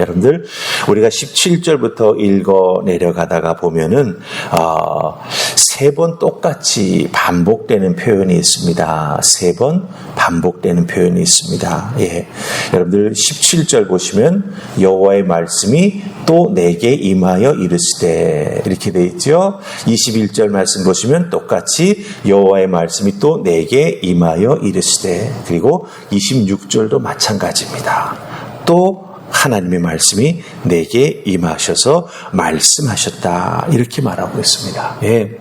여러분들 우리가 17절부터 읽어 내려가다가 보면은 어, 세번 똑같이 반복되는 표현이 있습니다. 세 번 반복되는 표현이 있습니다. 예. 여러분들 17절 보시면 여호와의 말씀이 또 내게 임하여 이르시되 이렇게 돼 있죠. 21절 말씀 보시면 똑같이 여호와의 말씀이 또 내게 임하여 이르시되 그리고 26절도 마찬가지입니다. 또 하나님의 말씀이 내게 임하셔서 말씀하셨다. 이렇게 말하고 있습니다. 예.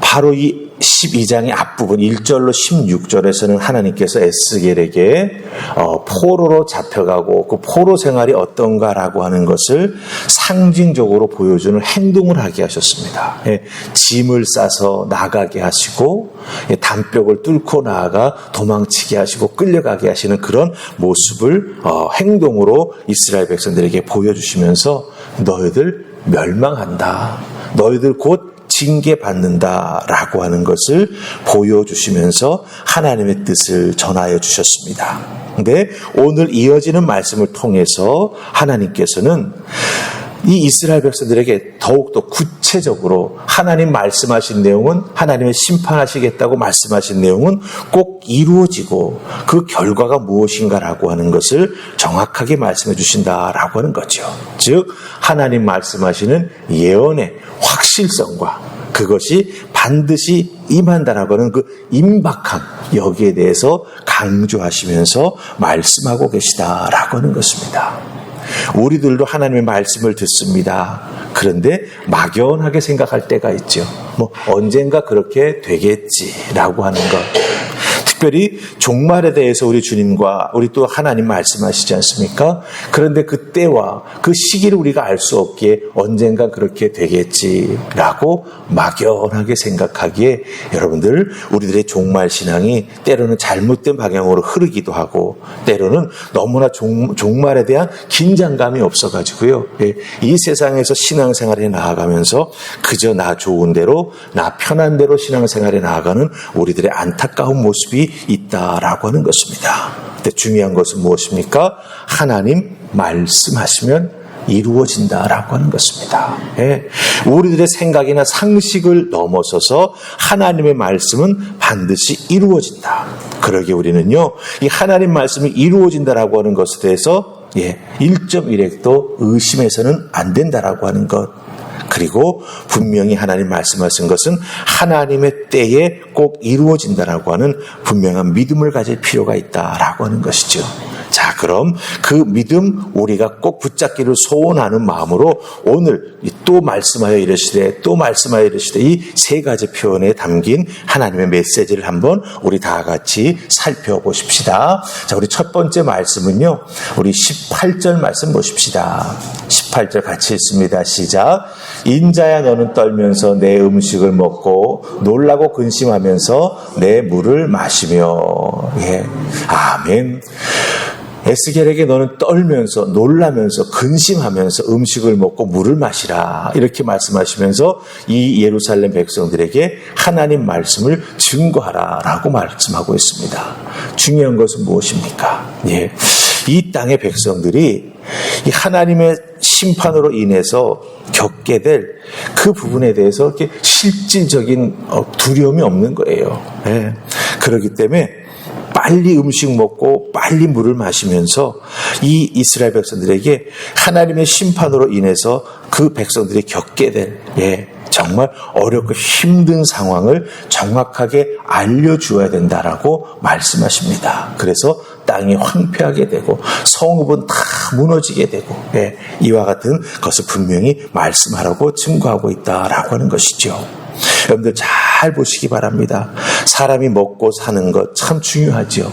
바로 이 12장의 앞부분 1절로 16절에서는 하나님께서 에스겔에게 어, 포로로 잡혀가고 그 포로 생활이 어떤가라고 하는 것을 상징적으로 보여주는 행동을 하게 하셨습니다. 예, 짐을 싸서 나가게 하시고 예, 담벽을 뚫고 나아가 도망치게 하시고 끌려가게 하시는 그런 모습을 어, 행동으로 이스라엘 백성들에게 보여주시면서 너희들 멸망한다. 너희들 곧 징계받는다라고 하는 것을 보여주시면서 하나님의 뜻을 전하여 주셨습니다. 근데 오늘 이어지는 말씀을 통해서 하나님께서는 이 이스라엘 백성들에게 더욱더 구체적으로 하나님 말씀하신 내용은 하나님의 심판하시겠다고 말씀하신 내용은 꼭 이루어지고 그 결과가 무엇인가라고 하는 것을 정확하게 말씀해 주신다라고 하는 거죠. 즉 하나님 말씀하시는 예언의 확실성과 그것이 반드시 임한다라고 하는 그 임박함 여기에 대해서 강조하시면서 말씀하고 계시다라고 하는 것입니다. 우리들도 하나님의 말씀을 듣습니다. 그런데 막연하게 생각할 때가 있죠. 뭐 언젠가 그렇게 되겠지라고 하는 것. 특별히 종말에 대해서 우리 주님과 우리 또 하나님 말씀하시지 않습니까? 그런데 그 때와 그 시기를 우리가 알 수 없기에 언젠가 그렇게 되겠지라고 막연하게 생각하기에 여러분들 우리들의 종말 신앙이 때로는 잘못된 방향으로 흐르기도 하고 때로는 너무나 종, 종말에 대한 긴장감이 없어가지고요. 예, 이 세상에서 신앙생활에 나아가면서 그저 나 좋은 대로 나 편한 대로 신앙생활에 나아가는 우리들의 안타까운 모습이 있다라고 하는 것입니다. 근데 중요한 것은 무엇입니까? 하나님 말씀하시면 이루어진다라고 하는 것입니다. 예. 우리들의 생각이나 상식을 넘어서서 하나님의 말씀은 반드시 이루어진다. 그러게 우리는요, 이 하나님 말씀이 이루어진다라고 하는 것에 대해서 예, 1.1핵도 의심해서는 안 된다라고 하는 것. 그리고 분명히 하나님 말씀하신 것은 하나님의 때에 꼭 이루어진다라고 하는 분명한 믿음을 가질 필요가 있다라고 하는 것이죠. 자, 그럼 그 믿음 우리가 꼭 붙잡기를 소원하는 마음으로 오늘 또 말씀하여 이르시되 또 말씀하여 이르시되 이 세 가지 표현에 담긴 하나님의 메시지를 한번 우리 다 같이 살펴보십시다. 자, 우리 첫 번째 말씀은요. 우리 18절 말씀 보십시다. 18절 같이 읽습니다. 시작. 인자야 너는 떨면서 내 음식을 먹고 놀라고 근심하면서 내 물을 마시며 예. 아멘. 에스겔에게 너는 떨면서 놀라면서 근심하면서 음식을 먹고 물을 마시라 이렇게 말씀하시면서 이 예루살렘 백성들에게 하나님 말씀을 증거하라라고 말씀하고 있습니다. 중요한 것은 무엇입니까? 예. 이 땅의 백성들이 이 하나님의 심판으로 인해서 겪게 될 그 부분에 대해서 이렇게 실질적인 어, 두려움이 없는 거예요. 예. 그렇기 때문에 빨리 음식 먹고 빨리 물을 마시면서 이 이스라엘 백성들에게 하나님의 심판으로 인해서 그 백성들이 겪게 될 예, 정말 어렵고 힘든 상황을 정확하게 알려주어야 된다라고 말씀하십니다. 그래서 땅이 황폐하게 되고 성읍은 다 무너지게 되고 예, 이와 같은 것을 분명히 말씀하라고 증거하고 있다라고 하는 것이죠. 여러분들 잘 보시기 바랍니다. 사람이 먹고 사는 것 참 중요하죠.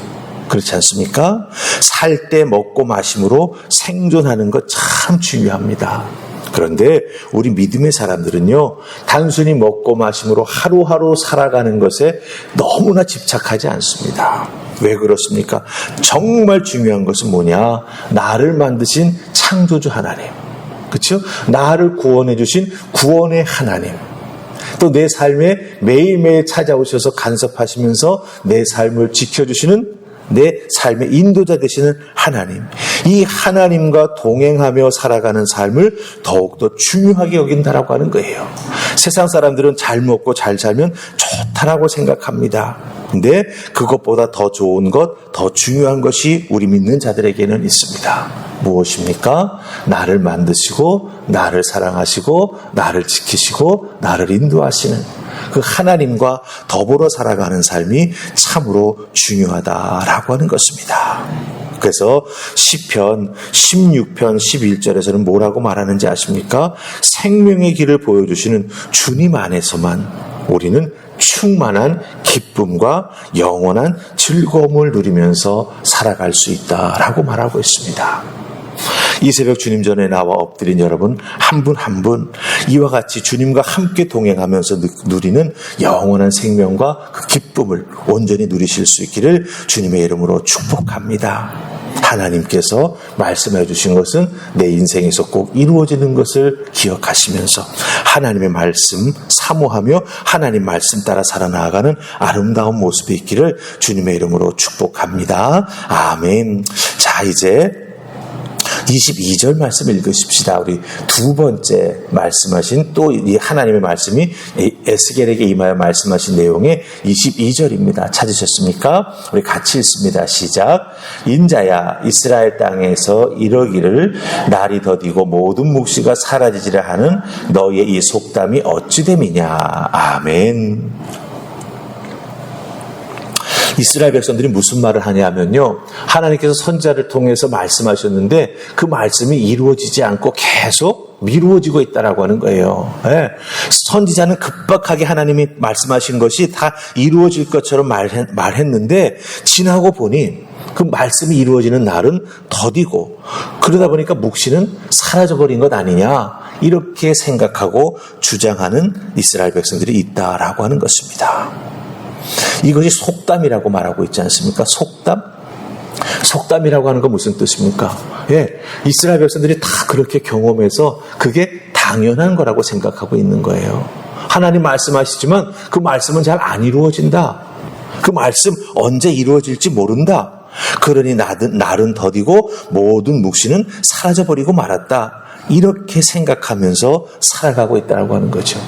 그렇지 않습니까? 살 때 먹고 마심으로 생존하는 것 참 중요합니다. 그런데 우리 믿음의 사람들은요, 단순히 먹고 마심으로 하루하루 살아가는 것에 너무나 집착하지 않습니다. 왜 그렇습니까? 정말 중요한 것은 뭐냐? 나를 만드신 창조주 하나님. 그렇죠? 나를 구원해 주신 구원의 하나님. 또 내 삶에 매일매일 찾아오셔서 간섭하시면서 내 삶을 지켜주시는 내 삶의 인도자 되시는 하나님. 이 하나님과 동행하며 살아가는 삶을 더욱더 중요하게 여긴다라고 하는 거예요. 세상 사람들은 잘 먹고 잘 살면 좋다라고 생각합니다. 근데 그것보다 더 좋은 것, 더 중요한 것이 우리 믿는 자들에게는 있습니다. 무엇입니까? 나를 만드시고, 나를 사랑하시고, 나를 지키시고, 나를 인도하시는 그 하나님과 더불어 살아가는 삶이 참으로 중요하다라고 하는 것입니다. 그래서 시편 16편 11절에서는 뭐라고 말하는지 아십니까? 생명의 길을 보여주시는 주님 안에서만 우리는 충만한 기쁨과 영원한 즐거움을 누리면서 살아갈 수 있다라고 말하고 있습니다. 이 새벽 주님 전에 나와 엎드린 여러분 한 분 한 분 이와 같이 주님과 함께 동행하면서 누리는 영원한 생명과 그 기쁨을 온전히 누리실 수 있기를 주님의 이름으로 축복합니다. 하나님께서 말씀해 주신 것은 내 인생에서 꼭 이루어지는 것을 기억하시면서 하나님의 말씀 사모하며 하나님 말씀 따라 살아나가는 아름다운 모습이 있기를 주님의 이름으로 축복합니다. 아멘. 자, 이제 22절 말씀 읽으십시다. 우리 두 번째 말씀하신 또 이 하나님의 말씀이 에스겔에게 임하여 말씀하신 내용의 22절입니다. 찾으셨습니까? 우리 같이 읽습니다. 시작. 인자야 이스라엘 땅에서 이러기를 날이 더디고 모든 묵시가 사라지지라 하는 너의 이 속담이 어찌 됨이냐. 아멘. 이스라엘 백성들이 무슨 말을 하냐면요. 하나님께서 선자를 통해서 말씀하셨는데 그 말씀이 이루어지지 않고 계속 미루어지고 있다라고 하는 거예요. 네. 선지자는 급박하게 하나님이 말씀하신 것이 다 이루어질 것처럼 말했, 말했는데 지나고 보니 그 말씀이 이루어지는 날은 더디고 그러다 보니까 묵시는 사라져버린 것 아니냐 이렇게 생각하고 주장하는 이스라엘 백성들이 있다라고 하는 것입니다. 이것이 속담이라고 말하고 있지 않습니까? 속담? 속담이라고 하는 건 무슨 뜻입니까? 예, 이스라엘 백성들이 다 그렇게 경험해서 그게 당연한 거라고 생각하고 있는 거예요. 하나님 말씀하시지만 그 말씀은 잘 안 이루어진다. 그 말씀 언제 이루어질지 모른다. 그러니 나든, 날은 더디고 모든 묵시는 사라져버리고 말았다. 이렇게 생각하면서 살아가고 있다고 하는 거죠.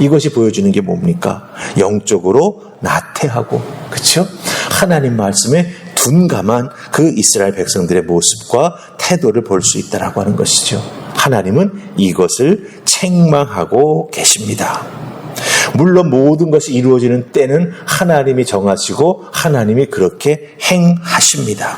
이것이 보여주는 게 뭡니까? 영적으로 나태하고, 그렇죠? 하나님 말씀에 둔감한 그 이스라엘 백성들의 모습과 태도를 볼 수 있다라고 하는 것이죠. 하나님은 이것을 책망하고 계십니다. 물론 모든 것이 이루어지는 때는 하나님이 정하시고 하나님이 그렇게 행하십니다.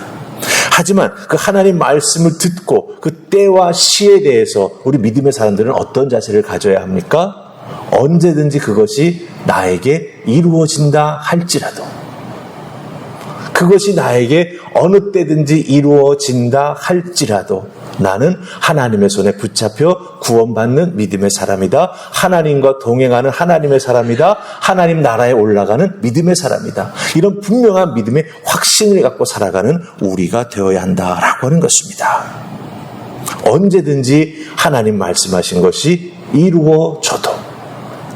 하지만 그 하나님 말씀을 듣고 그 때와 시에 대해서 우리 믿음의 사람들은 어떤 자세를 가져야 합니까? 언제든지 그것이 나에게 이루어진다 할지라도 그것이 나에게 어느 때든지 이루어진다 할지라도 나는 하나님의 손에 붙잡혀 구원받는 믿음의 사람이다. 하나님과 동행하는 하나님의 사람이다. 하나님 나라에 올라가는 믿음의 사람이다. 이런 분명한 믿음의 확신을 갖고 살아가는 우리가 되어야 한다라고 하는 것입니다. 언제든지 하나님 말씀하신 것이 이루어져도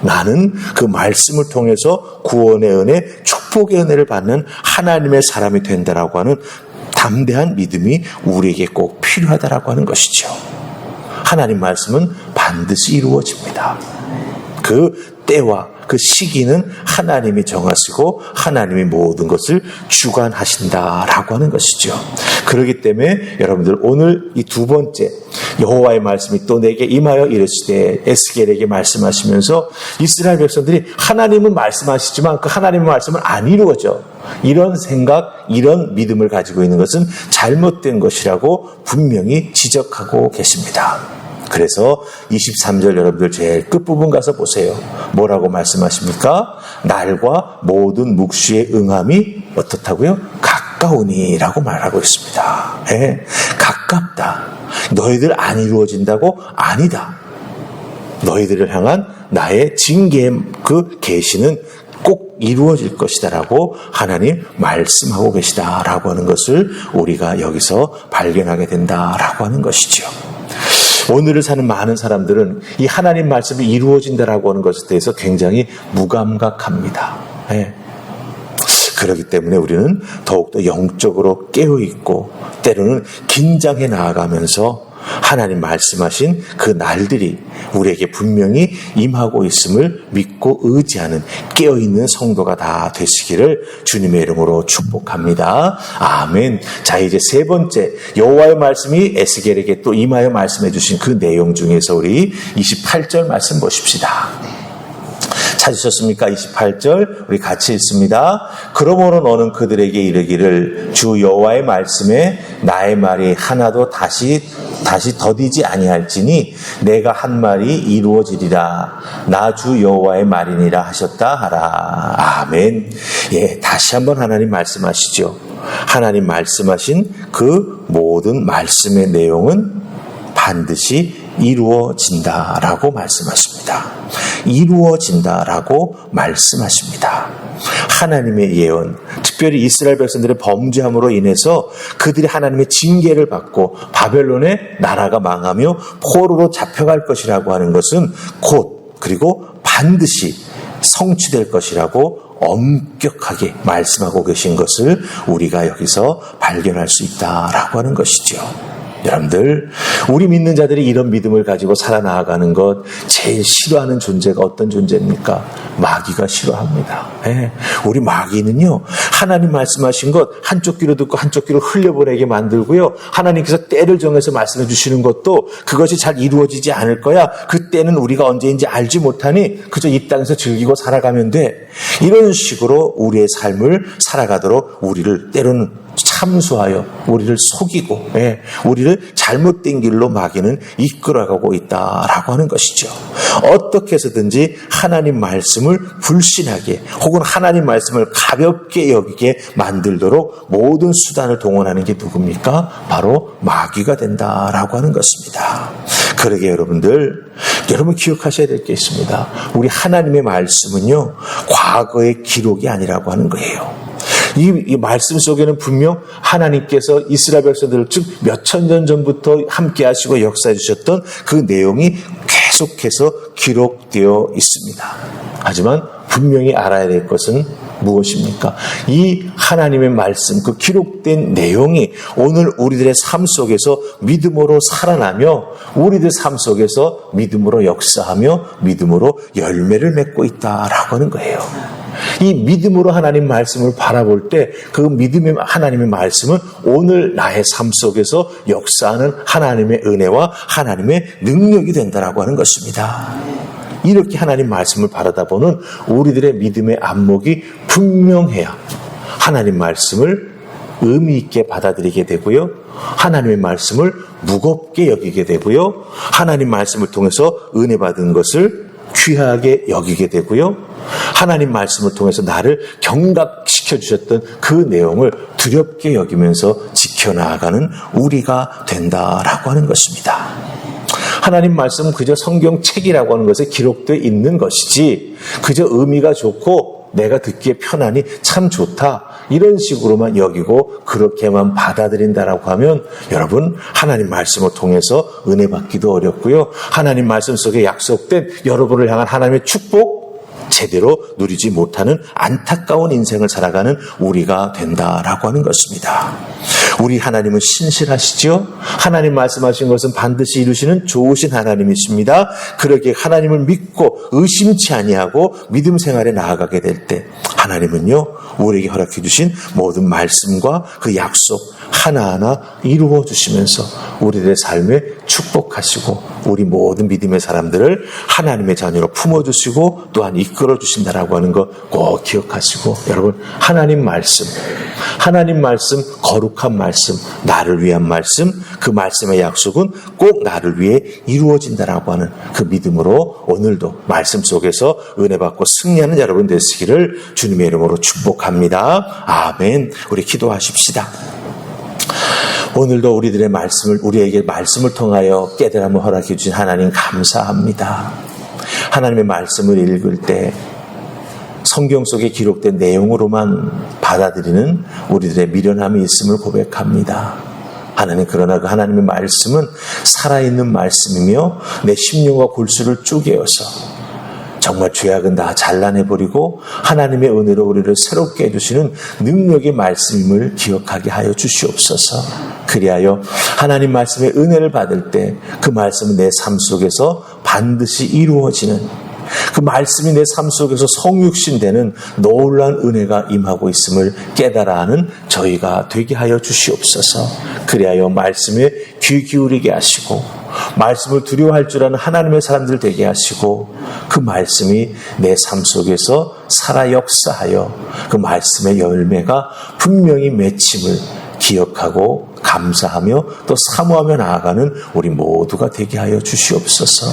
나는 그 말씀을 통해서 구원의 은혜, 축복의 은혜를 받는 하나님의 사람이 된다라고 하는 담대한 믿음이 우리에게 꼭 필요하다라고 하는 것이죠. 하나님 말씀은 반드시 이루어집니다. 그 때와 그 시기는 하나님이 정하시고 하나님이 모든 것을 주관하신다라고 하는 것이죠. 그렇기 때문에 여러분들 오늘 이 두 번째 여호와의 말씀이 또 내게 임하여 이르시되 에스겔에게 말씀하시면서 이스라엘 백성들이 하나님은 말씀하시지만 그 하나님의 말씀은 안 이루어져. 이런 생각, 이런 믿음을 가지고 있는 것은 잘못된 것이라고 분명히 지적하고 계십니다. 그래서 23절 여러분들 제일 끝부분 가서 보세요. 뭐라고 말씀하십니까? 날과 모든 묵시의 응함이 어떻다고요? 가까우니라고 말하고 있습니다. 네, 가깝다. 너희들 안 이루어진다고? 아니다. 너희들을 향한 나의 징계의 그 계시는 꼭 이루어질 것이다라고 하나님 말씀하고 계시다라고 하는 것을 우리가 여기서 발견하게 된다라고 하는 것이죠. 오늘을 사는 많은 사람들은 이 하나님 말씀이 이루어진다라고 하는 것에 대해서 굉장히 무감각합니다. 네. 그렇기 때문에 우리는 더욱더 영적으로 깨어있고 때로는 긴장해 나아가면서 하나님 말씀하신 그 날들이 우리에게 분명히 임하고 있음을 믿고 의지하는 깨어있는 성도가 다 되시기를 주님의 이름으로 축복합니다. 아멘. 자, 이제 세 번째 여호와의 말씀이 에스겔에게 또 임하여 말씀해 주신 그 내용 중에서 우리 28절 말씀 보십시다. 찾으셨습니까? 28절 우리 같이 읽습니다. 그러므로 너는 그들에게 이르기를 주 여호와의 말씀에 나의 말이 하나도 다시 다시 더디지 아니할지니 내가 한 말이 이루어지리라 나 주 여호와의 말이니라 하셨다 하라. 아멘. 예, 다시 한번 하나님 말씀하시죠. 하나님 말씀하신 그 모든 말씀의 내용은 반드시 이루어진다라고 말씀하십니다. 이루어진다라고 말씀하십니다. 하나님의 예언, 특별히 이스라엘 백성들의 범죄함으로 인해서 그들이 하나님의 징계를 받고 바벨론의 나라가 망하며 포로로 잡혀갈 것이라고 하는 것은 곧 그리고 반드시 성취될 것이라고 엄격하게 말씀하고 계신 것을 우리가 여기서 발견할 수 있다라고 하는 것이죠. 여러분들, 우리 믿는 자들이 이런 믿음을 가지고 살아나가는 것 제일 싫어하는 존재가 어떤 존재입니까? 마귀가 싫어합니다. 예. 우리 마귀는요, 하나님 말씀하신 것 한쪽 귀로 듣고 한쪽 귀로 흘려보내게 만들고요, 하나님께서 때를 정해서 말씀해 주시는 것도 그것이 잘 이루어지지 않을 거야. 그 때는 우리가 언제인지 알지 못하니 그저 이 땅에서 즐기고 살아가면 돼. 이런 식으로 우리의 삶을 살아가도록 우리를 때로는 참수하여 우리를 속이고 예, 우리를 잘못된 길로 마귀는 이끌어가고 있다라고 하는 것이죠. 어떻게 해서든지 하나님 말씀을 불신하게 혹은 하나님 말씀을 가볍게 여기게 만들도록 모든 수단을 동원하는 게 누굽니까? 바로 마귀가 된다라고 하는 것입니다. 그러게 여러분들 여러분 기억하셔야 될 게 있습니다. 우리 하나님의 말씀은요 과거의 기록이 아니라고 하는 거예요. 이, 이, 말씀 속에는 분명 하나님께서 이스라엘 백성들을 즉 몇천 년 전부터 함께 하시고 역사해 주셨던 그 내용이 계속해서 기록되어 있습니다. 하지만 분명히 알아야 될 것은 무엇입니까? 이 하나님의 말씀, 그 기록된 내용이 오늘 우리들의 삶 속에서 믿음으로 살아나며 우리들 삶 속에서 믿음으로 역사하며 믿음으로 열매를 맺고 있다라고 하는 거예요. 이 믿음으로 하나님 말씀을 바라볼 때 그 믿음의 하나님의 말씀은 오늘 나의 삶 속에서 역사하는 하나님의 은혜와 하나님의 능력이 된다라고 하는 것입니다. 이렇게 하나님 말씀을 바라다 보는 우리들의 믿음의 안목이 분명해야 하나님 말씀을 의미 있게 받아들이게 되고요. 하나님의 말씀을 무겁게 여기게 되고요. 하나님 말씀을 통해서 은혜 받은 것을 귀하게 여기게 되고요. 하나님 말씀을 통해서 나를 경각시켜 주셨던 그 내용을 두렵게 여기면서 지켜나가는 우리가 된다라고 하는 것입니다. 하나님 말씀은 그저 성경책이라고 하는 것에 기록되어 있는 것이지 그저 의미가 좋고 내가 듣기에 편하니 참 좋다. 이런 식으로만 여기고 그렇게만 받아들인다라고 하면 여러분 하나님 말씀을 통해서 은혜 받기도 어렵고요. 하나님 말씀 속에 약속된 여러분을 향한 하나님의 축복 제대로 누리지 못하는 안타까운 인생을 살아가는 우리가 된다라고 하는 것입니다. 우리 하나님은 신실하시죠? 하나님 말씀하신 것은 반드시 이루시는 좋으신 하나님이십니다. 그러기에 하나님을 믿고 의심치 아니하고 믿음 생활에 나아가게 될 때 하나님은요 우리에게 허락해 주신 모든 말씀과 그 약속 하나하나 이루어 주시면서 우리들의 삶에 축복하시고 우리 모든 믿음의 사람들을 하나님의 자녀로 품어 주시고 또한 이끌어 주신다라고 하는 거 꼭 기억하시고 여러분 하나님 말씀 하나님 말씀 거룩한 말씀 나를 위한 말씀 그 말씀의 약속은 꼭 나를 위해 이루어진다라고 하는 그 믿음으로 오늘도 말씀 속에서 은혜 받고 승리하는 여러분 되시기를 주님의 이름으로 축복합니다. 아멘. 우리 기도하십시다. 오늘도 우리들의 말씀을 우리에게 말씀을 통하여 깨달음을 허락해 주신 하나님 감사합니다. 하나님의 말씀을 읽을 때 성경 속에 기록된 내용으로만 받아들이는 우리들의 미련함이 있음을 고백합니다. 하나님 그러나 그 하나님의 말씀은 살아있는 말씀이며 내 심령과 골수를 쪼개어서 정말 죄악은 다 잘라내버리고 하나님의 은혜로 우리를 새롭게 해주시는 능력의 말씀임을 기억하게 하여 주시옵소서. 그리하여 하나님 말씀의 은혜를 받을 때 그 말씀은 내 삶 속에서 반드시 이루어지는 그 말씀이 내 삶 속에서 성육신되는 놀란 은혜가 임하고 있음을 깨달아 하는 저희가 되게 하여 주시옵소서. 그리하여 말씀에 귀 기울이게 하시고 말씀을 두려워할 줄 아는 하나님의 사람들 되게 하시고 그 말씀이 내 삶 속에서 살아 역사하여 그 말씀의 열매가 분명히 맺힘을 기억하고 감사하며 또 사모하며 나아가는 우리 모두가 되게 하여 주시옵소서.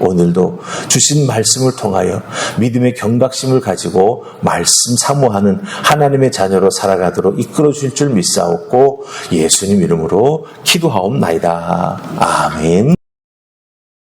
오늘도 주신 말씀을 통하여 믿음의 경각심을 가지고 말씀 사모하는 하나님의 자녀로 살아가도록 이끌어 주실 줄 믿사옵고 예수님 이름으로 기도하옵나이다. 아멘.